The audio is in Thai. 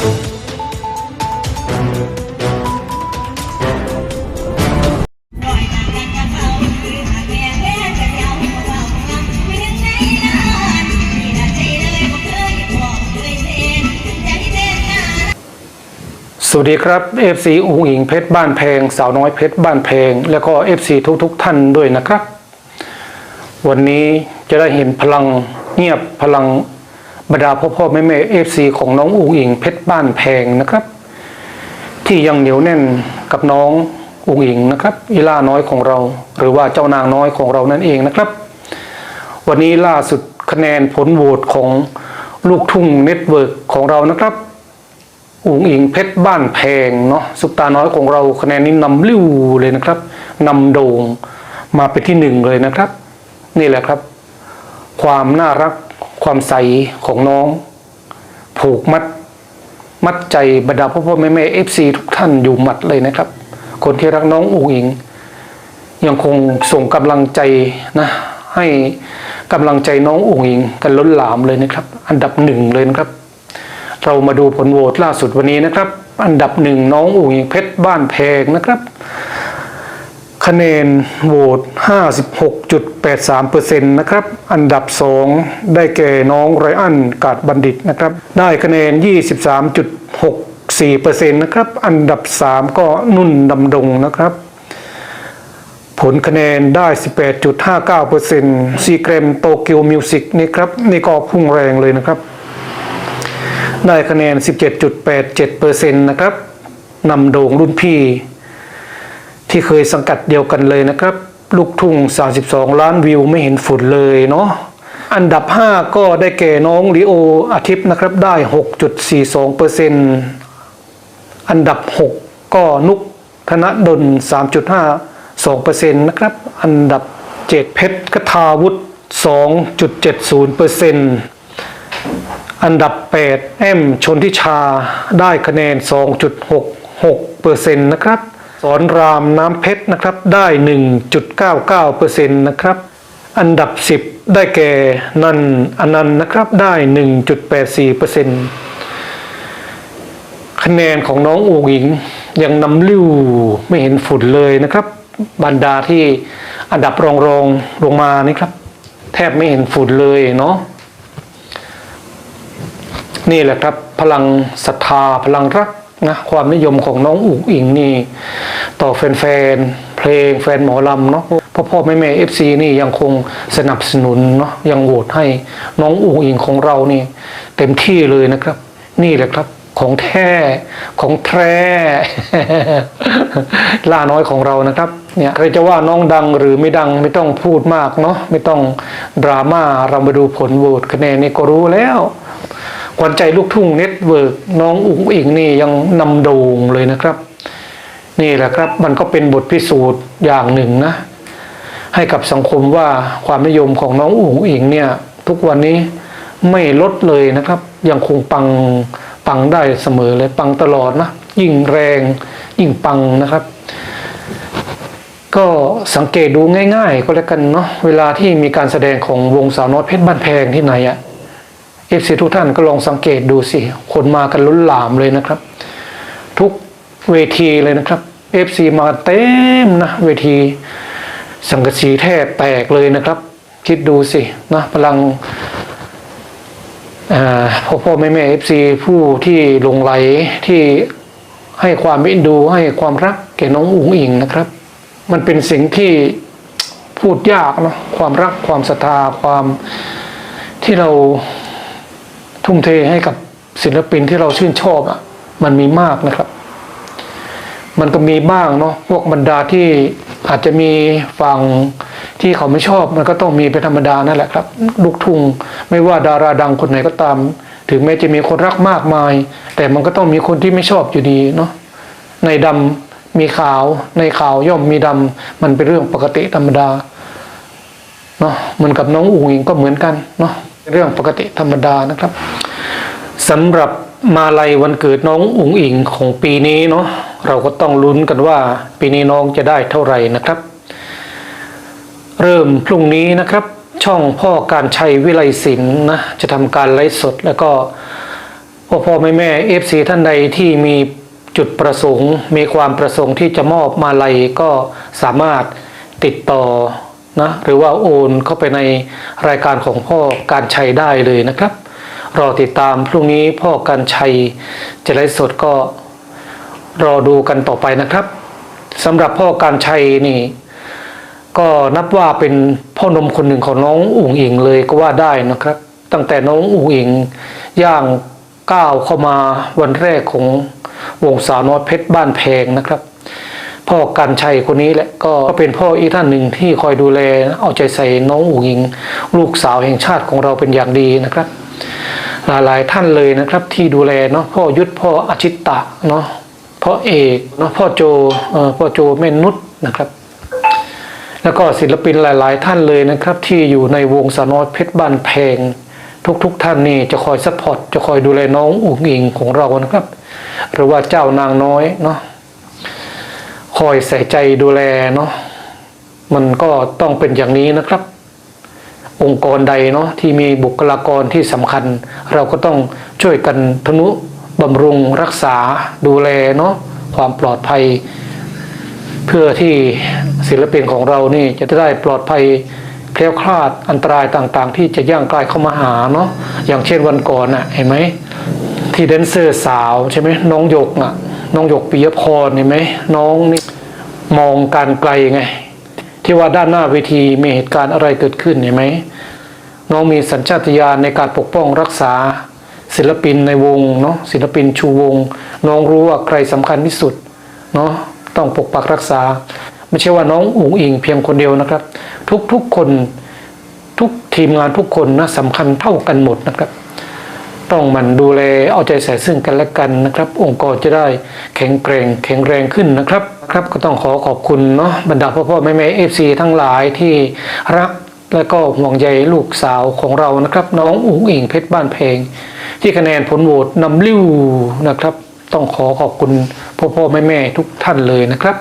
สวัสดีครับ FC อุ๋งอิงเพชรบ้านแพงสาวน้อยเพชรบ้านแพงแล้วก็ FC ทุกๆทท่านด้วยนะครับ วันนี้จะได้เห็นพลังเงียบพลัง บรรดาพ่อพ่อแม่แม่ FC ของน้องอุ๋งอิงเพชรบ้านแพงนะครับ ที่ยังเหนียวแน่นกับน้องอุ๋งอิงนะครับอีล่าน้อยของเรา หรือว่าเจ้านางน้อยของเรานั่นเองนะครับ วันนี้ล่าสุดคะแนนผลโหวตของลูกทุ่งเน็ตเวิร์กของเรานะครับอุ๋งอิงเพชรบ้านแพงเนาะสุปตาน้อยของเราคะแนนนี้นำลิ้วเลยนะครับนำโด่งมาเป็นที่หนึ่งเลยนะครับ นี่แหละครับ ความน่ารัก ความใสของน้อง ผูกมัด มัดใจบรรดาพ่อพ่อแม่แม่เอฟซีทุกท่านอยู่หมัดเลยนะครับ คนที่รักน้องอุ๋งอิง ยังคงส่งกำลังใจนะ ให้กำลังใจน้องอุ๋งอิง กันล้นหลามเลยนะครับ อันดับหนึ่งเลยนะครับ เรามาดูผลโหวตล่าสุดวันนี้นะครับ อันดับหนึ่งน้องอุ๋งอิงเพชรบ้านแพงนะครับ คะแนนโหวต 56.83%นะครับ อันดับ 2 ได้แก่น้องไรอันกาดบัณฑิตนะครับ ได้คะแนน 23.64%นะครับ อันดับ 3 ก็นุ่นดำดงนะครับ ผลคะแนนได้ 18.59%ซีเกรมโตเกียวมิวสิกนี่ครับ นี่ก็พุ่งแรงเลยนะครับ ได้คะแนน 17.87%นะครับนำโด่งรุ่นพี่ ที่เคยสังกัดเดียวกันเลยนะครับ ลูกทุ่ง 32 ล้านวิวไม่เห็นฝุ่นเลยเนาะอันดับ 5 ก็ได้แก่น้องลิโออาทิตย์นะครับได้ 6.42%อันดับ 6 ก็นุกธนดล 3.52%นะครับอันดับ 7 เพชรกทาวุฒิ2.70%อันดับ 8 แอมชนทิชาได้คะแนน 2.66%นะครับ สอนรามน้ำเพชรนะครับได้ 1.99%นะครับ อันดับ 10 ได้แก่นันอนันต์นะครับได้ 1.84%คะแนนของน้องอูหญิงยังนำลิ้วไม่เห็นฝุ่นเลยนะครับ บรรดาที่อันดับรองรองลงมานี่ครับ แทบไม่เห็นฝุ่นเลยเนาะนี่แหละครับ พลังศรัทธาพลังรัก นะความนิยมของน้องอุ๋งอิงนี่ ต่อแฟนๆเพลงแฟนหมอลำเนาะพ่อพ่อแม่แม่เอฟซีนี่ยังคงสนับสนุนเนาะยังโหวตให้น้องอุ๋งอิงของเรานี่ เต็มที่เลยนะครับ นี่แหละครับของแท้ของแท้ล่าน้อยของเรานะครับเนี่ยใครจะว่าน้องดังหรือไม่ดังไม่ต้องพูดมากเนาะไม่ต้องดราม่าเรามาดูผลโหวตคะแนนนี่ก็รู้แล้ว ขวัญใจลูกทุ่งเน็ตเวิร์กน้องอุ๋งอิงนี่ยังนำโด่งเลยนะครับ นี่แหละครับมันก็เป็นบทพิสูจน์อย่างหนึ่งนะ ให้กับสังคมว่าความนิยมของน้องอุ๋งอิงเนี่ย ทุกวันนี้ไม่ลดเลยนะครับ ยังคงปังปังได้เสมอเลยปังตลอดนะยิ่งแรงยิ่งปังนะครับ ก็สังเกตดูง่าย ๆ ก็แล้วกันเนาะเวลาที่มีการแสดงของวงสาวน้อยเพชรบ้านแพงที่ไหนอะ เอฟซีทุกท่านก็ลองสังเกตดูสิคนมากันล้นหลามเลยนะครับ ทุกเวทีเลยนะครับเอฟซีมาเต็มนะเวที สังกสีแทบแตกเลยนะครับ คิดดูสินะพลังพ่อพ่อแม่แม่เอฟซีผู้ที่ลงไหลที่ให้ความเอ็นดูให้ความรักแก่น้องอุ๋งอิงนะครับ มันเป็นสิ่งที่พูดยากเนาะความรักความศรัทธาความที่เรา ทุ่มเทให้กับศิลปินที่เราชื่นชอบอะ มันมีมากนะครับ มันก็มีบ้างเนาะพวกบรรดาที่อาจจะมีฝั่งที่เขาไม่ชอบมันก็ต้องมีเป็นธรรมดานั่นแหละครับ ลูกทุ่งไม่ว่าดาราดังคนไหนก็ตาม ถึงแม้จะมีคนรักมากมาย แต่มันก็ต้องมีคนที่ไม่ชอบอยู่ดีเนาะในดำมีขาว ในขาวย่อมมีดำมันเป็นเรื่องปกติธรรมดาเนาะเหมือนกับน้องอุ๋งอิงก็เหมือนกันเนาะ เรื่องปกติธรรมดานะครับสำหรับมาลัยวันเกิดน้องอุ๋งอิงของปีนี้เนาะเราก็ต้องลุ้นกันว่า ปีนี้น้องจะได้เท่าไหร่นะครับ เริ่มพรุ่งนี้นะครับ ช่องพ่อการชัยวิไลศิลป์นะจะทำการไลฟ์สด แล้วก็พ่อพ่อแม่แม่เอฟซีท่านใดที่มีจุดประสงค์ มีความประสงค์ที่จะมอบมาลัยก็สามารถติดต่อ นะหรือว่าโอนเข้าไปในรายการของพ่อการชัยได้เลยนะครับรอติดตามพรุ่งนี้พ่อการชัยจะไลฟ์สดก็รอดูกันต่อไปนะครับสำหรับพ่อการชัยนี่ ก็นับว่าเป็นพ่อนมคนหนึ่งของน้องอุ๋งอิงเลยก็ว่าได้นะครับ ตั้งแต่น้องอุ๋งอิงย่างก้าวเข้ามาวันแรกของวงสาวน้อยเพชรบ้านแพงนะครับ พ่อกันชัยคนนี้แหละก็เป็นพ่ออีกท่านหนึ่งที่คอยดูแลเอาใจใส่น้องอุ๋งอิง ลูกสาวแห่งชาติของเราเป็นอย่างดีนะครับ หลายๆท่านเลยนะครับที่ดูแลเนาะพ่อยุทธพ่ออาชิตตะเนาะพ่อเอกเนาะพ่อโจอพ่อโจแม่นุชนะครับ แล้วก็ศิลปินหลาย ๆ ท่านเลยนะครับ ที่อยู่ในวงสาน้อยเพชรบ้านแพงทุกๆท่านนี่จะคอยซัพพอร์ตจะคอยดูแลน้องอุ๋งอิงของเรานะครับ หรือว่าเจ้านางน้อยเนาะ คอยใส่ใจดูแลเนาะมันก็ต้องเป็นอย่างนี้นะครับ องค์กรใดเนาะที่มีบุคลากรที่สำคัญ เราก็ต้องช่วยกันทนุบำรุงรักษาดูแลเนาะความปลอดภัย เพื่อที่ศิลปินของเรานี่จะได้ปลอดภัยแคล้วคลาดอันตรายต่างๆ ที่จะย่างกลายเข้ามาหาเนาะอย่างเช่นวันก่อนน่ะเห็นไหมที่แดนเซอร์สาวใช่ไหมน้องหยกน่ะ น้องหยกปิยพรเห็นไหมน้องนี่มองการไกลไง ที่ว่าด้านหน้าเวทีมีเหตุการณ์อะไรเกิดขึ้นเห็นไหมน้องมีสัญชาตญาณในการปกป้องรักษา ศิลปินในวงเนาะศิลปินชูวง น้องรู้ว่าใครสำคัญที่สุดเนาะต้องปกปักรักษา ไม่ใช่ว่าน้องอุ๋งอิงเพียงคนเดียวนะครับ ทุกๆคนทุกทีมงานทุกคนนะสำคัญเท่ากันหมดนะครับ ต้องมันดูแลเอาใจใส่ซึ่งกันและกันนะครับ องค์กรจะได้แข็งแกร่งแข็งแรงขึ้นนะครับครับก็ต้องขอขอบคุณเนาะบรรดาพ่อพ่อแม่แม่เอฟซีทั้งหลายที่รักและก็ห่วงใยลูกสาวของเรานะครับ น้องอุ๋งอิงเพชรบ้านเพลง ที่คะแนนผลโหวตนำลิ้วนะครับ ต้องขอขอบคุณพ่อพ่อแม่แม่ทุกท่านเลยนะครับ